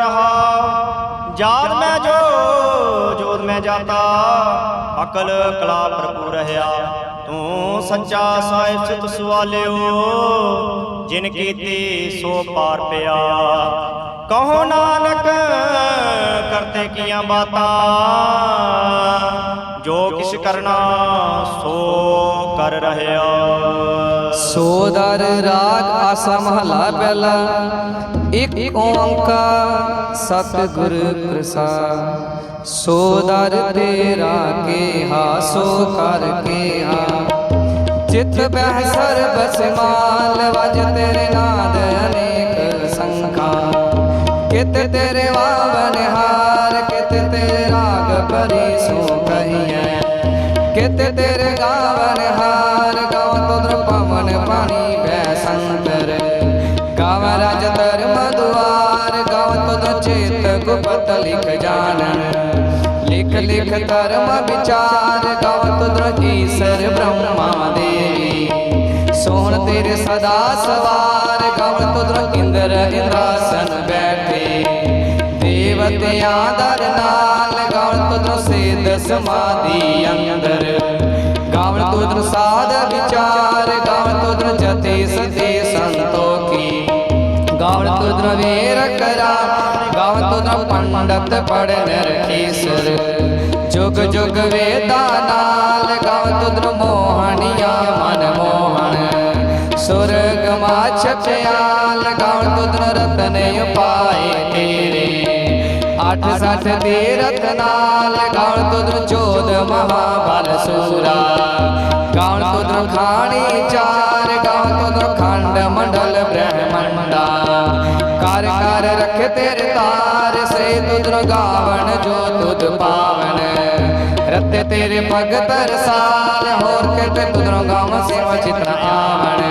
रहा जान में जो जोत में जाता अकल कला भरपूर रहा तू सच्चा साहिब चित सवालियो जिन कीती सो पार पिया कहो नानक करते किया बातां जो किस करना सो कर रहा ਸੋਦਰ ਰਾਗ ਆਸਾ ਮਹਲਾ ਪਹਿਲਾ। ਇੱਕ ਓੰਕਾਰ ਸਤਿਗੁਰ ਪ੍ਰਸਾਦ। ਸੋਦਰ ਤੇਰਾ ਕੇਹਾ, ਸੋ ਕਰ ਕੇਹਾ। ਚਿਤ ਬਹਿ ਸਰਬ ਸਮਾਲ ਵਜ ਤੇਰੇ ਨਾਦ ਅਨੇਕ ਸੰਖਾ। ਕਿਤ ਤੇਰੇ ਵਾਵਨ ਹਾਰ, ਕਿਤ ਤੇਰੇ ਰਾਗ ਪਰੀ ਸੋ ਕਹੀਐ। ਕਿਤ ਤੇਰੇ ਗਾਵਨ ਹਾਰ दो चेत गुपत लिख जान। लिख लिख धर्म विचार गौत द्रहीसर ब्रह्मा देवी। सोन तेरे सदा सवार गौत द्र इंद्र इंद्रासन बैठे। देवतया दर नाल गौत द्र से दस मादी अंदर। गावन तुद्र साध विचार गावन तुद्र जते सते संतों की गावन तुद्र वेर करा गावत पंडत पढ़ नरकेश्वर जुग जुग वेदा नाल गावत मोहनिया मन मोहन। सुर मा छपयाल गावत रतन पाए तेरे। आठ साठ तीरथ नाल गुद्र चोद महाबल सूरा। गुद्र खानी चार गावत खंड मंडल ब्रह्म। कर कर रख तेरे तार से तुद गावन, जो तुद पावन। रते तेरे भगत साल होर कटे तुद गाँव से वचित आवन।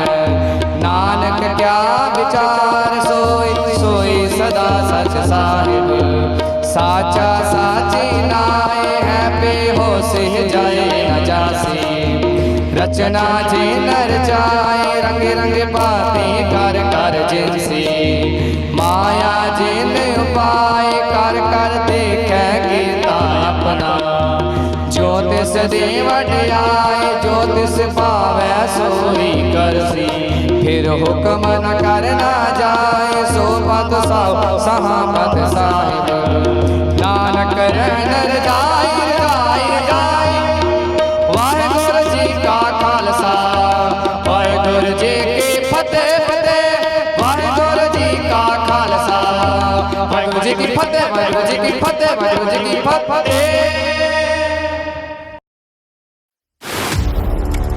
नानक, क्या विचार? सोई सोई सदा सच साहिब। साचा साची नाए है पे हो से जाए न जासी। रचना जी नर जाए रंग रंग बातें कर कर जिनसे। दे आए ज्योतिष पावे सोई करसी। फिर हुक्म न करना जाए सोपत साव सहामत साहिब। नानक रहनर जाए जाए। जाए जी का खालसा, वाहेगुरु जी की फतेह फतेह। जी का खालसा, वाहेगुरु जी की फतेह, वाहेगुरु जी की फतेह, वाहेगुरु जी की फतेह।